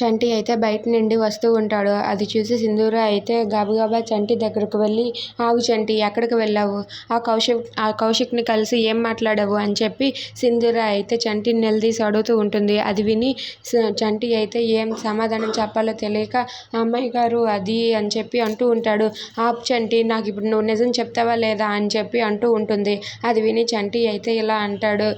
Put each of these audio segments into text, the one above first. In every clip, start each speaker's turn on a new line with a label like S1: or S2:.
S1: చంటి అయితే బయట నుండి వస్తూ ఉంటాడు. అది చూసి సింధూర అయితే గబగబా చంటి దగ్గరకు వెళ్ళి ఆగు చంటి ఎక్కడికి వెళ్ళావు? ఆ కౌశిక్ ఆ కౌశిక్ని కలిసి ఏం మాట్లాడావు? అని చెప్పి సింధూర అయితే చంటిని నిలదీసి అడుగుతూ ఉంటుంది. అది విని చంటి అయితే ఏం సమాధానం చెప్పాలో తెలియక అమ్మాయి గారు అది అని చెప్పి అంటూ ఉంటాడు. ఆపు చంటి నాకు ఇప్పుడు నువ్వు నిజం చెప్తావా లేదా? అని చెప్పి అంటూ ఉంటుంది. అది విని చంటి అయితే ఇలా అంటాడు.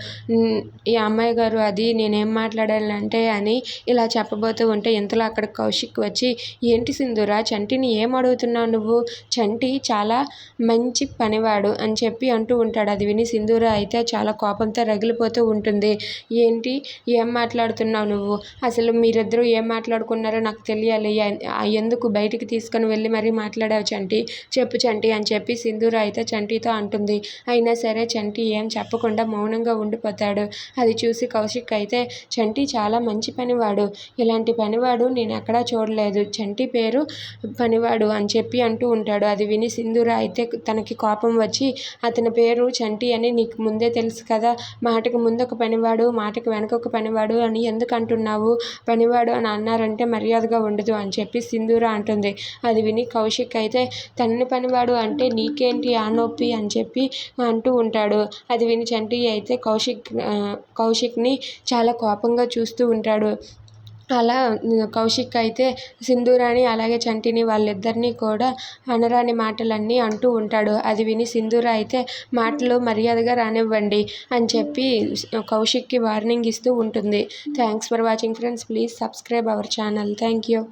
S1: ఈ అమ్మాయి గారు అది నేనేం మాట్లాడాలంటే అని ఇలా చెప్పబోతూ ఉంటే ఇంతలో అక్కడ కౌశిక్ వచ్చి ఏంటి సింధూరా చంటిని ఏం అడుగుతున్నావు నువ్వు? చంటి చాలా మంచి పనివాడు అని చెప్పి అంటూ ఉంటాడు. అది విని సింధూర అయితే చాలా కోపంతో రగిలిపోతూ ఉంటుంది. ఏంటి? ఏం మాట్లాడుతున్నావు నువ్వు? అసలు మీరిద్దరూ ఏం మాట్లాడుకున్నారో నాకు తెలియాలి. ఎందుకు బయటికి తీసుకొని వెళ్ళి మరీ మాట్లాడావు చంటి? చెప్పు చంటి అని చెప్పి సింధూర అయితే చంటితో అంటుంది. అయినా సరే చంటి ఏం చెప్పకుండా మౌనంగా ఉండిపోతాడు. అది చూసి కౌశిక్ అయితే చంటి చాలా మంచి పనివాడు. ఇలాంటి పనివాడు నేను ఎక్కడా చూడలేదు. చంటి పేరు పనివాడు అని చెప్పి అంటూ ఉంటాడు. అది విని సింధూర అయితే తనకి కోపం వచ్చి అతని పేరు చంటి అని నీకు ముందే తెలుసు కదా మాటకు ముందు ఒక పనివాడు మాటకు వెనక ఒక పనివాడు అని ఎందుకు అంటున్నావు? పనివాడు అని అన్నారంటే మర్యాదగా ఉండదు అని చెప్పి సింధూర అంటుంది. అది విని కౌశిక్ అయితే తనని పనివాడు అంటే నీకేంటి ఆ నొప్పి అని చెప్పి అంటూ ఉంటాడు. అది విని చంటి అయితే కౌశిక్ కౌశిక్ని చాలా కోపంగా చూస్తూ ఉంటాడు. అలా కౌశిక్ అయితే సింధూరాని అలాగే చంటిని వాళ్ళిద్దరినీ కూడా అనరాని మాటలన్నీ అంటూ ఉంటాడు. అది విని సింధూర అయితే మాటలు మర్యాదగా రానివ్వండి అని చెప్పి కౌశిక్కి వార్నింగ్ ఇస్తూ ఉంటుంది. Thanks for watching friends. Please subscribe our channel. Thank you.